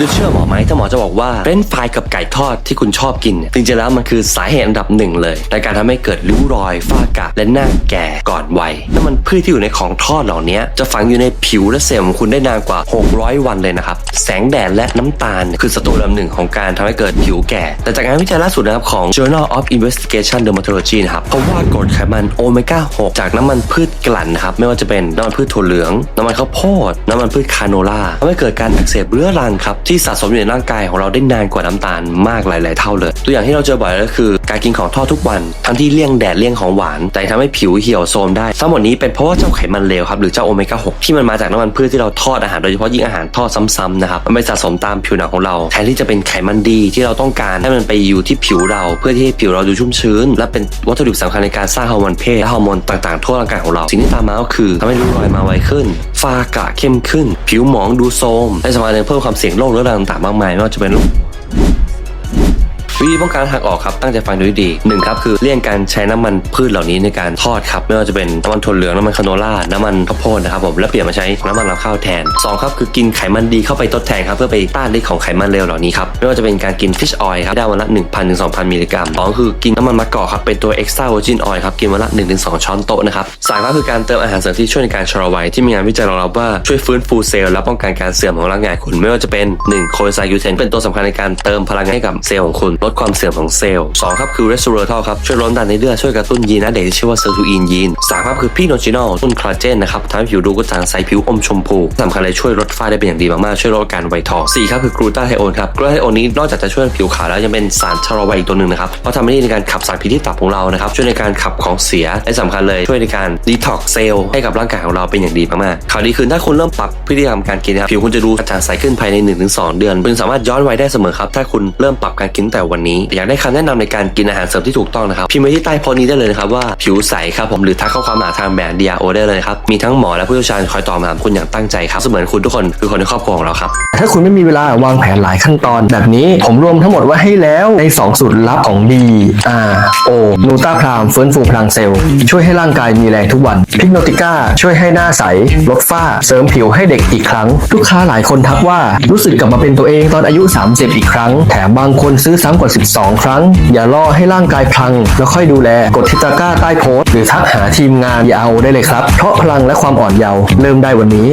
คุณจะเชื่อหมอไหมถ้าหมอจะบอกว่าเฟรนฟรายกับไก่ทอดที่คุณชอบกินเนี่ยจริงๆแล้วมันคือสาเหตุอันดับหนึ่งเลยในการทำให้เกิดริ้วรอยฝ้ากระและหน้าแก่ก่อนวัยน้ำมันพืชที่อยู่ในของทอดเหล่านี้จะฝังอยู่ในผิวและเซลล์ของคุณได้นานกว่า 600 วันเลยนะครับแสงแดดและน้ำตาลคือศัตรูลำหนึ่งของการทำให้เกิดผิวแก่ แต่จากงานวิจัยล่าสุดนะครับของ Journal of Investigation Dermatology นะครับเพราะว่ากรดไขมันโอเมก้า 6 จากน้ำมันพืชกลั่นนะครับไม่ว่าจะเป็นน้ำมันพืชถั่วเหลือง น้ำมันข้าวโพดน้ำมันพืชคาโนล่าทำให้เกิดการอักเสบเรื้อรังครับที่สะสมอยู่ในร่างกายของเราได้นานกว่าน้ำตาลมากหลาย ๆ เท่าเลย ตัวอย่างที่เราเจอบ่อยก็คือ การกินของทอดทุกวันทั้งที่เลี่ยงแดดเลี่ยงของหวาน แต่ทำให้ผิวเหี่ยวโทรมได้ ทั้งหมดนี้เป็นเพราะว่าเจ้าไขมันเลวครับหรือเจ้าโอเมก้า6ที่มันมาจากน้ำมันพืชที่เราทอดอาหารโดยเฉพาะยิ่งอาหารทอดซ้ำๆนะครับมันไปสะสมตามผิวหนังของเราแทนที่จะเป็นไขมันดีที่เราต้องการให้มันไปอยู่ที่ผิวเรา เพื่อที่ให้ผิวเราดูชุ่มชื้น และเป็นวัตถุดิบสำคัญในการสร้างฮอร์โมนเพศและฮอร์โมนต่าง ๆ ทั่วร่างกายของเราสิ่งที่ตามมาก็คือทำให้ริ้วรอยมาไวขึ้น ฟากระเข้มขึ้น ผิวหมองดูโทมและสามารถยังเพิ่มความเสี่ยงโรคเรื้อรังต่างๆมากมายไม่ว่าจะเป็นโรค วิธีป้องกันทางออกครับตั้งใจฟังดูดีหนึ่งครับคือเลี่ยงการใช้น้ำมันพืชเหล่านี้ในการทอดครับไม่ว่าจะเป็นน้ำมันถั่วเหลืองน้ำมันคาโนล่าน้ำมันข้าวโพดนะครับผมและเปลี่ยนมาใช้น้ำมันลำข้าวแทนสองครับคือกินไขมันดีเข้าไปทดแทนครับเพื่อไปต้านฤทธิ์ของไขมันเลวเหล่านี้ครับไม่ว่าจะเป็นการกินฟิชออยล์ครับได้วันละ 1,000ถึง2,000 มิลลิกรัมสองคือกินน้ำมันมะกอกครับเป็นตัว extra virgin oil ครับกินวันละ1ถึง2ช้อนโต๊ะนะครับสามครับคือการเติมอาหารเสริมที่ช่วยในการชะลอวัยที่มีงานวิจัยรองรับว่าช่วยฟื้นฟูเซลล์และป้องกันการเสื่อมของร่างกายคุณไม่ว่าจะเป็น1โคไซยูเทนเป็นตัวสำคัญในการเติมพลังงานให้กับเซลล์ของคุณลดความเสื่อมของเซลล์สองครับคือ resveratrol ครับช่วยลดน้ำตาลในเลือดช่วยกระตุ้นยีนนะเด็กที่ชื่อว่าเซอร์ทูอินยีนสามครับคือพีโนจินอลต้นคลาเจนนะครับทำให้ผิวดูกระจ่างใสผิวอมชมพูสำคัญเลยช่วยลดฝ้าได้เป็นอย่างดีมากๆช่วยลดอาการไวทองสี่ครับคือกลูตาไทโอนครับกลูตาไทโอนนี้นอกจากจะช่วยผิวขาวแล้วยังเป็นสารชะลอวัยอีกตัวหนึ่งนะครับเพราะทำหน้าที่ในการขับสารพิษที่ตับของเรานะครับช่วยในการขับของเสียและสำคัญเลยช่วยในการดีท็อกเซลล์ให้กับร่างกายของเราเป็นอย่างดีมากๆข่าวดีคือถ้าคุณเริ่มปรับพฤติกรรมการกินนะครับผิวคุณจะดูกระจ่างใสขึ้นภายใน 1-2 เดือน คุณสามารถย้อนวัยได้เสมอครับถ้าคุณเริ่มปรับการกินแต่วันนี้ อยากได้คำแนะนำในการกินอาหารเสริมที่ถูกต้องนะครับพิมพ์ไว้ที่ใต้โพสต์นี้ได้เลยนะครับว่าผิวใสครับผมหรือทักข้อความหาทางแบรนด์ DRO ได้เลยครับมีทั้งหมอและผู้เชี่ยวชาญคอยตอบคำถามคุณอย่างตั้งใจครับเสมือนคุณทุกคนคือคนในครอบครัวของเราครับถ้าคุณไม่มีเวลาวางแผนหลายขั้นตอนแบบนี้ผมรวมทั้งหมดไว้ให้แล้วใน 2 สูตรลับของ D R O นูต้าพรามฟื้นฟูพลังเซลล์ช่วยให้ร่างกายมีแรงทุกวันพิกโนติก้าช่วยให้หน้าใสลดฝ้าเสริมผิวให้เด็กอีกครั้ง ลูกค้าหลายคนทักว่ารู้สึกกลับมาเป็นตัวเองตอนอายุ 30 อีกครั้ง แถมบางคนซื้อซ้ำกว่า12 ครั้ง อย่ารอให้ร่างกายพัง แล้วค่อยดูแล กดทิตาก้าใต้โพสต์หรือทักหาทีมงานยาเอาได้เลยครับ เพราะพลังและความอ่อนเยาว์เริ่มได้วันนี้